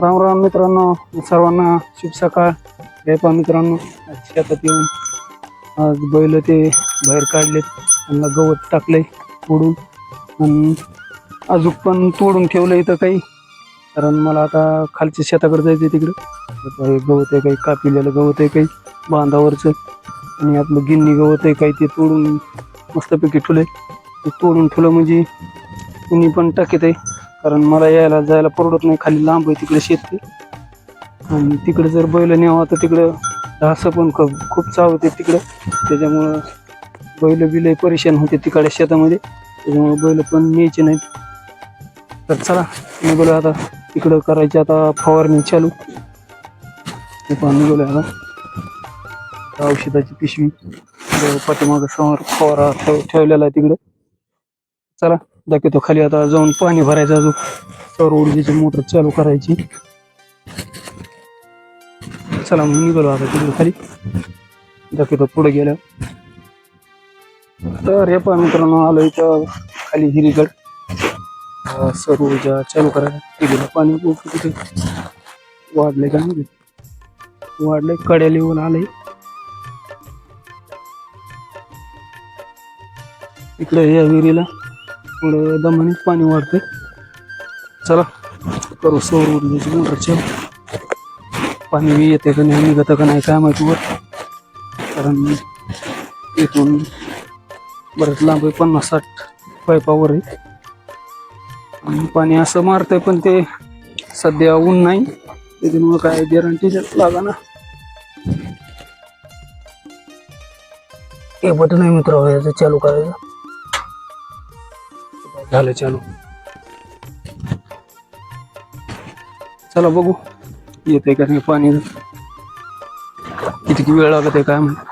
राम राम मित्रांनो सर्वांना शुभ सकाळ. हे पहा मित्रांनो शेतात येऊन आज बैल ते बाहेर काढलेत. त्यांना गवत टाकलंय तोडून आणि अजून पण तोडून ठेवलं इथं काही. कारण मला आता खालच्या शेताकडे जायचं तिकडं. आता गवत आहे काही कापिलेलं गवत आहे काही बांधावरचं. आणि आपलं गिन्नी गवत आहे काही ते तोडून मस्तपैकी ठेवलंय. तोडून ठेवलं म्हणजे कुणी पण टाकीत आहे. कारण मला यायला जायला परवडत नाही. खाली लांब आहे तिकडे शेती. आणि तिकडे जर बैल नेवा तर तिकडं ढासं पण खूप खूप चावते तिकडं. त्याच्यामुळं बैल बिल परेशान होते तिकडे शेतामध्ये. त्याच्यामुळे बैल पण न्यायचे नाहीत. तर चला निघालो आता. तिकडं करायची आता फवारणी चालू. हे पण निघालो आता. औषधाची पिशवी. पाठीमागं समोर फवारा ठेव- ठेवलेला आहे तिकडं. चला. दाखवतो खाली आता जाऊन पाणी भरायचं अजून. सौर ऊर्जेची मोटर चालू करायची. चला मग निघालो आता तिकडे खाली. दाखवतो पुढे गेलं. तर हे पण मित्रांनो आलो इथं खाली हिरीगड. सौर ऊर्जा चालू करायला. तिकडे पाणी तिथे. वाढलंय का नाही? वाढलंय कड्या लिहून आलंय. इकडे या विहिरीला. थोडं दमाने पाणी वाढते चला करू सौर ऊर्जेची मोटरच्या पाणी बी येते का नाही निघतं का नाही काय माहिती वर. कारण इथून बरेच लांब आहे पन्नास साठ पाईपावर आहे. आणि पाणी असं मारतंय पण ते सध्या ऊन नाही. त्याच्यामुळं काय गॅरंटी लागा ना हे बटन आहे मित्र चालू करायचं. झालं चालू. चला बघू. येते का नाही पाणी? किती वेळ लागत आहे काय माहीत?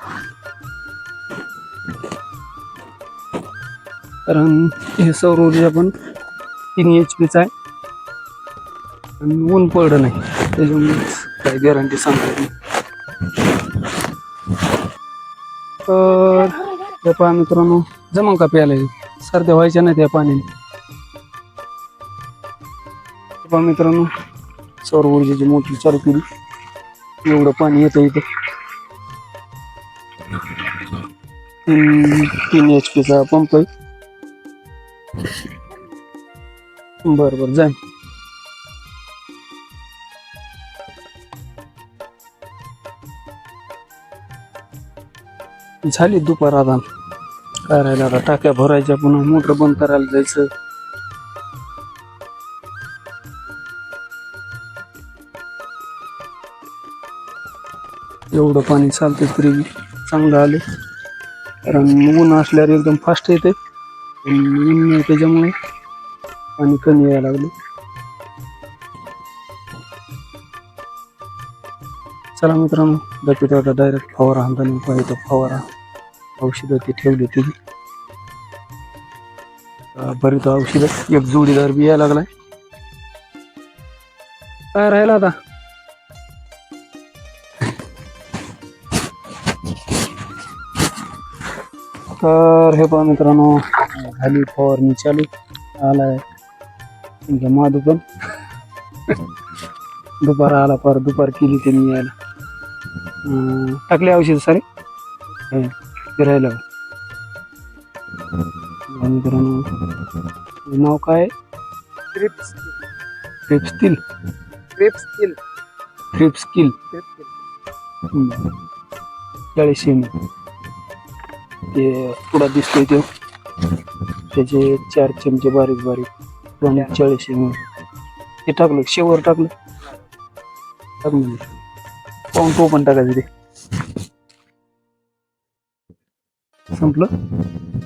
कारण हे सौर ऊर्जा पण तीन एच पीच आहे. आणि ऊन पडलं नाही. त्याच्यामुळे काही गॅरंटी सांगता नाही. तर हे पहा मित्रांनो जमा का प्यायला हे? सर्द्या व्हायच्या नाही त्या पाण्याने. पहा मित्रांनो सौर ऊर्जेची मोठी चालू केली एवढं पाणी येतं इथं. तीन तीन एच पीचा पंप आहे. बरं बरं जाय झाली दुपार आता काय राहिलं आता टाक्या भरायच्या पुन्हा मोटर बंद करायला जायचं. एवढं पाणी चालते तरी चांगलं आले. कारण ऊन असल्यावर एकदम फास्ट येते ऊन नाही त्याच्यामुळे पाणी कमी यायला लागले. चला मित्रांनो दाखवतो आता डायरेक्ट फवारा हाताने पाहिजे फवारा. औषधं ती ठेवली ती बरीच औषधं. एक जोडीदार बी यायला लागलाय. काय राहिला आता? तर हे पहा मित्रांनो झाली फवारणी चालू आलाय. तुमचा माधू पण. दुपार आला पर दुपार केली त्यांनी यायला. अं, टाकले औषध सारे फिरायला मित्रांनो नाव काय? क्रिप्स ट्रिप्स स्किल क्रिप्स किल ट्रिप्स स्किल चाळीस एम ते पुढा दिसतोय ते. त्याचे चार चमचे बारीक बारीक. चाळीस एम हे टाकलं. शेवर टाकलं. टाकलं पाहून तो पण टाकायचं ते संपलं?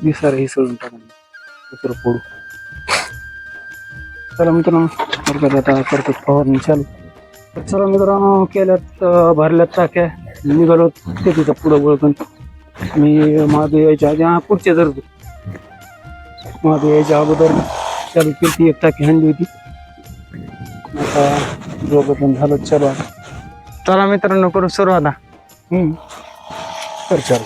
विसार हे सोडून टाकून दुसरं फोडू. चला मित्रांनो थोडक्यात आता करतो फवारणी चालू. तर चला मित्रांनो केल्यात भरल्यात टाक्या. निघालो ते तिथं पुढं बळकन मी महादेव यायच्या आधी हा पुढच्या जर महादेव यायच्या अगोदर चालू केली ती एक टाकी हाणली होती. आता दोघं पण झालं चला. चला मित्रांनो करू सुरू आता. तर कर चालू.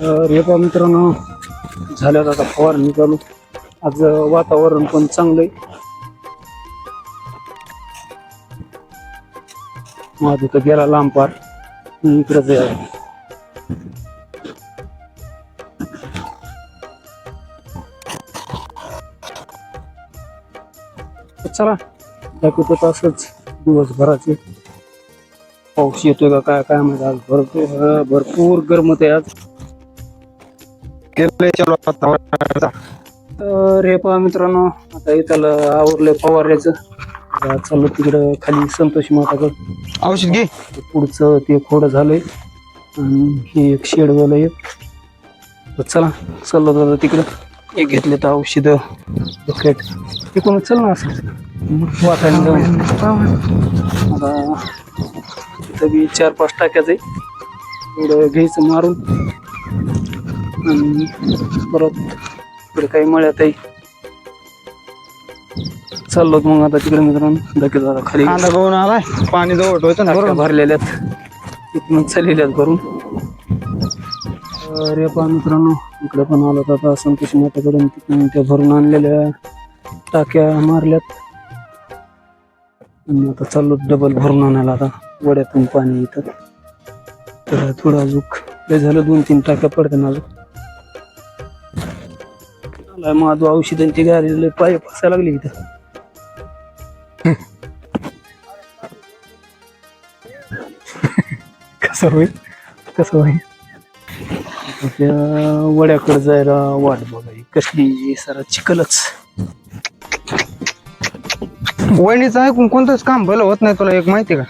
तर हे मित्रांनो झाल्यात आता फवारणी चालू. आज वातावरण पण चांगलं आहे माझं तर गेला लांब पार. मी इकडंच आहे. तर चला दाखवतो असंच दिवसभराचे. पाऊस येतोय का काय काय माहिती. आज भरपूर भरपूर गरमत आहे आज. तर हे पहा मित्रांनो आता इथं आवरलंय फवारायचं आता चाललो तिकडं खाली संतोष माताकडं औषध घे. पुढचं ते खोडं झालंय. आणि हे एक शेड वाला एक. तर चला चाललो दादा तिकडं. एक घेतले तर औषधं. बकेट ते कोण चल ना असं. वाटायला जाऊन. आता तिथं बी चार पाच टाक्याचं आहे. एवढं घ्यायचं मारून. आणि परत इकडे काही मळ्यात आहे. चाललो मग आता तिकडे मित्रांनो. डकेत आता खाली. कांदा गळून आलाय. पाणी जवळ ठेवायचं ना. बरोबर भरलेल्यात तिथून चाललेल्यात भरून अरे पहा मित्रांनो इकडे पण आलो होतो आता संतोष माताकडून तिथून त्या भरून आणलेल्या टाक्या मारल्यात. आणि आता चाललो डबल भरून आणायला आता वड्यातून पाणी येतं तर थोडं अजूक लय झालं दोन तीन टाक्या पडतात अजून. आलाय माझं औषध ती गाडी लय पाय फसायला लागली इथं. कसं होईल? कसं होईल? त्या वड्याकडे जायला वाट बघाय कसली सर चिकलच वहिनीचं ऐकून कोणतंच काम भलं होत नाही तुला एक माहिती का?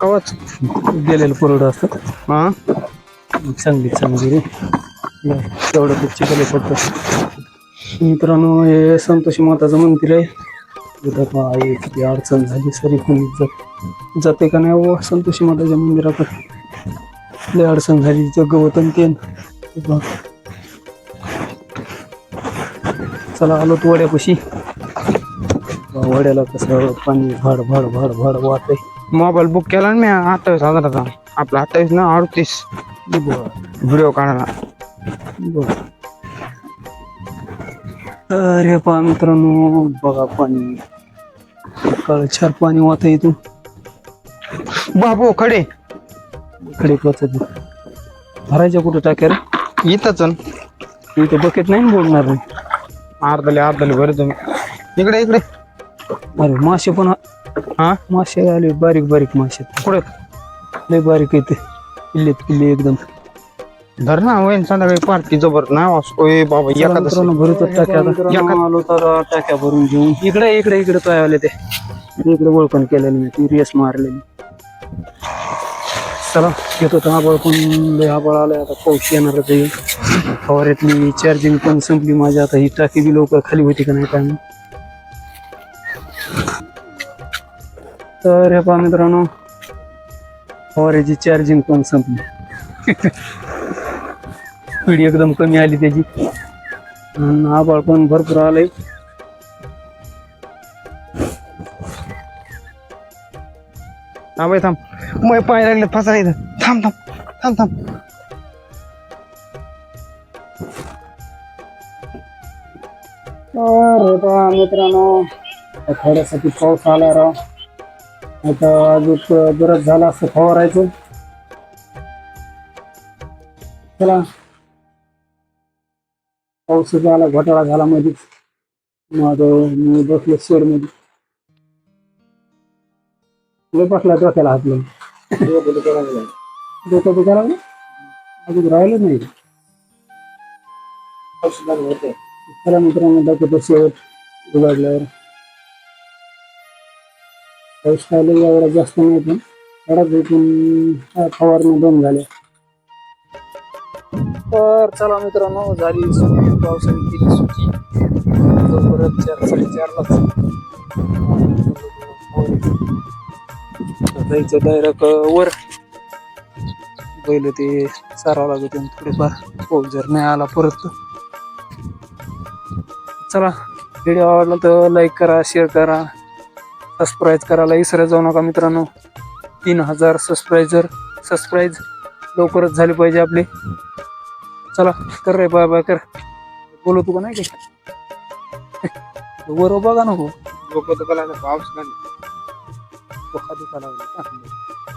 कवच? गेलेलं परवड असतं. हा? चांगली चांगली रे. ते चिकल फक्त मित्रांनो हे संतोष माताचं मंदिर आहे. पहा, हे किती अडचण झाली. सरी कोणी जात जाते का नाही हो संतोषी माताच्या मंदिराकडे. लय अडचण झाली. इथं गवत आणि तेन. चला आलो तो वड्यापाशी. वड्याला कसं पाणी भाड भाड भाड भाड वाहत आहे मोबाईल बुक केला ना मी अठ्ठावीस हजाराचा. आपला अठ्ठावीस ना अडतीस. व्हिडिओ काढायला. अरे पहा मित्रांनो बघा पाणी. सकाळ चार पाणी वाहत इथून. बाबू खडे. इकडे वाचत भरायच्या कुठं टाक्या रे? इथंच इथे बकेट नाही ना बोलणार नाही अर्धले अर्धले भर तुम्ही. इकडे इकडे. अरे मासे पण आ- हा? मासे आले बारीक बारीक मासे. कुठे? लय बारीक येते पिल्लेत पिल्ले एकदम. धर ना होईन संध्याकाळी पार्टी जबर ना ओय बाबा एखादं मित्रांनो भरतो टाक्या आता. आलो तर टाक्या भरून घेऊन इकडे इकडे इकडे काय आले ते. इकडे ओळखण केलेलं मी ती रेस मारलेली. चला घेतो तर आबाळ पण लय आबाळ आलाय आता पाऊस येणारच आहे. फवाऱ्यातली चार्जिंग पण संपली माझी. आता ही टाकी बी लवकर खाली होती का नाही काय माहीत. तर हे पहा मित्रांनो फवाऱ्याची चार्जिंग पण संपली. स्पीड एकदम कमी आली त्याची. आबाळ पण भरपूर आलंय. थांब हे थांब. मग पाय लागले फसायला इथं. थांब थांब. थांब थांब. मित्रांनो थोड्यासाठी पाऊस आला राव. आता अजून बरंच झालं असं फवारायचं. चला. पाऊस आला घोटाळा झाला मध्येच मग मी बसलो शेडमध्ये मी बसला डोक्याला हात लावून. डोकं दुखायला लागलं? अजून राहिलं नाही. चला मित्रांनो दाखवतो शेवट उघडल्यावर. पाऊस खायला एवढा जास्त नाही पण थोडा भेटून फवारणी दोन झाल्या. तर चला मित्रांनो झाली पावसाने केली सुट्टी परत चार साडेचारलाच जायचं डायरेक्ट वर. बैल ते चारावं लागत थोडेफार पाऊस जर नाही आला परत चला व्हिडिओ आवडला तर लाईक करा शेअर करा. सबस्क्राईब करायला विसरत जाऊ नका मित्रांनो. तीन हजार सबस्क्राईजर सबस्क्राईज लवकरच झाले पाहिजे आपले. चला कर रे बाय बाय कर. बोलवतो का नाही का? वर बघा नको? डोकं दुखायला लागलं, पाऊस नाही. डोका दुखा लागला